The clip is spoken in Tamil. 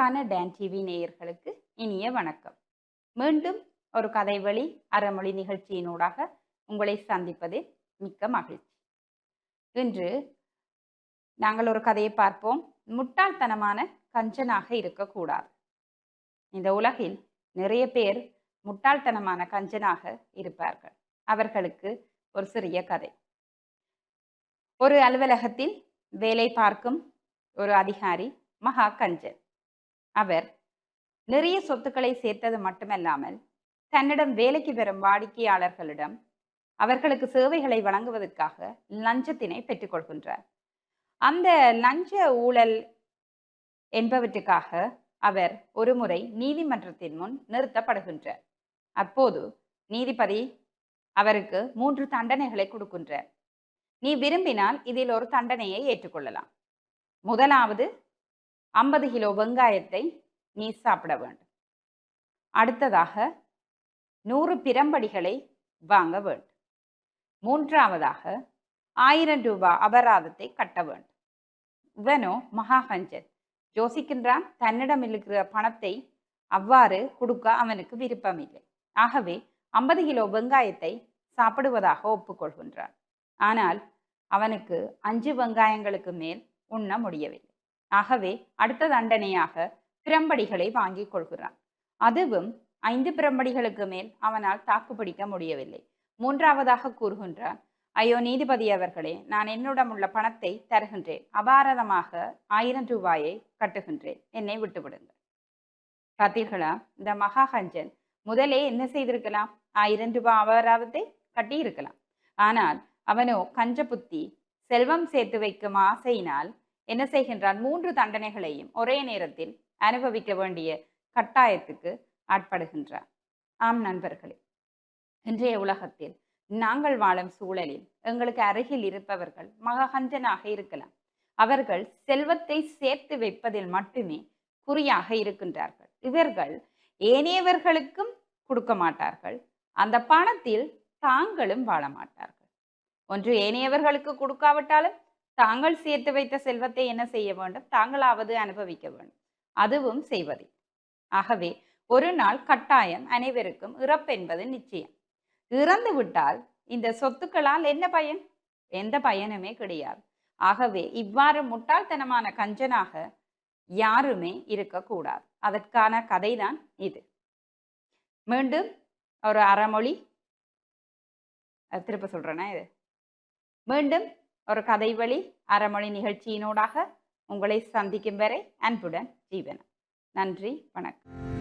அன்பான டேன் டிவி நேயர்களுக்கு இனிய வணக்கம். மீண்டும் ஒரு கதைவழி அறமொழி நிகழ்ச்சியினூடாக உங்களை சந்திப்பதில் மிக்க மகிழ்ச்சி. இன்று நாங்கள் ஒரு கதையை பார்ப்போம். முட்டாள்தனமான கஞ்சனாக இருக்கக்கூடாது. இந்த உலகில் நிறைய பேர் முட்டாள்தனமான கஞ்சனாக இருப்பார்கள். அவர்களுக்கு ஒரு சிறிய கதை. ஒரு அலுவலகத்தில் வேலை பார்க்கும் ஒரு அதிகாரி மகா கஞ்சன். அவர் நிறைய சொத்துக்களை சேர்த்தது மட்டுமல்லாமல் தன்னிடம் வேலைக்கு வரும் வாடிக்கையாளர்களிடம் அவர்களுக்கு சேவைகளை வழங்குவதற்காக லஞ்சத்தினை பெற்றுக்கொள்கின்றார் அந்த லஞ்ச ஊழல் என்பவற்றுக்காக அவர் ஒருமுறை நீதிமன்றத்தின் முன் நிறுத்தப்படுகின்றார். அப்போது நீதிபதி அவருக்கு மூன்று தண்டனைகளை கொடுக்கின்றார். நீ விரும்பினால் இதில் ஒரு தண்டனையை ஏற்றுக்கொள்ளலாம். முதலாவது ஐம்பது கிலோ வெங்காயத்தை நீ சாப்பிட வேண்டும். அடுத்ததாக நூறு பிரம்படிகளை வாங்க வேண்டும். மூன்றாவதாக ஆயிரம் ரூபாய் அபராதத்தை கட்ட வேண்டும். இவனோ மகாகஞ்சன் யோசிக்கின்றான் தன்னிடம் இருக்கிற பணத்தை அவ்வாறு கொடுக்க அவனுக்கு விருப்பமில்லை. ஆகவே ஐம்பது கிலோ வெங்காயத்தை சாப்பிடுவதாக ஒப்புக்கொள்கின்றான். ஆனால் அவனுக்கு அஞ்சு வெங்காயங்களுக்கு மேல் உண்ண முடியவில்லை. ஆகவே அடுத்த தண்டனையாக பிரம்படிகளை வாங்கிக் கொள்கிறான். அதுவும் ஐந்து பிரம்படிகளுக்கு மேல் அவனால் தாக்குப்பிடிக்க முடியவில்லை. மூன்றாவதாக கூறுகின்றான் ஐயோ நீதிபதி அவர்களே நான் என்னிடம் உள்ள பணத்தை தருகின்றேன். அபாரதமாக ஆயிரம் ரூபாயை கட்டுகின்றேன். என்னை விட்டுவிடுங்கள். பார்த்தீர்களா இந்த மகாகஞ்சன் முதலே என்ன செய்திருக்கலாம்? ஆயிரம் ரூபாய் அபராதத்தை கட்டியிருக்கலாம். ஆனால் அவனோ கஞ்ச புத்தி செல்வம் சேர்த்து வைக்கும் ஆசையினால் என்ன செய்கின்றான்? மூன்று தண்டனைகளையும் ஒரே நேரத்தில் அனுபவிக்க வேண்டிய கட்டாயத்துக்கு ஆட்படுகின்றான் ஆம் நண்பர்களே இன்றைய உலகத்தில் நாங்கள் வாழும் சூழலில் எங்களுக்கு அருகில் இருப்பவர்கள் மககஞ்சனாக இருக்கலாம். அவர்கள் செல்வத்தை சேர்த்து வைப்பதில் மட்டுமே குறியாக இருக்கின்றார்கள். இவர்கள் ஏனையவர்களுக்கும் கொடுக்க மாட்டார்கள். அந்த பணத்தில் தாங்களும் வாழ மாட்டார்கள். ஒன்று ஏனையவர்களுக்கு கொடுக்காவிட்டாலும் தாங்கள் சேர்த்து வைத்த செல்வத்தை என்ன செய்ய வேண்டும்? தாங்களாவது அனுபவிக்க வேண்டும். அதுவும் செய்வது ஆகவே ஒரு நாள் கட்டாயம் அனைவருக்கும் இறப்பென்பது நிச்சயம். இறந்து விட்டால் இந்த சொத்துக்களால் என்ன பயன்? எந்த பயனுமே கிடையாது. ஆகவே இவ்வாறு முட்டாள்தனமான கஞ்சனாக யாருமே இருக்கக்கூடாது. அதற்கான கதைதான் இது. மீண்டும் ஒரு அறமொழி. திருப்ப சொல்றேன்னா இது? மீண்டும் ஒரு கதை வழி அறமொழி நிகழ்ச்சியினூடாக உங்களை சந்திக்கும் வரை அன்புடன் ஜீவன் நன்றி வணக்கம்.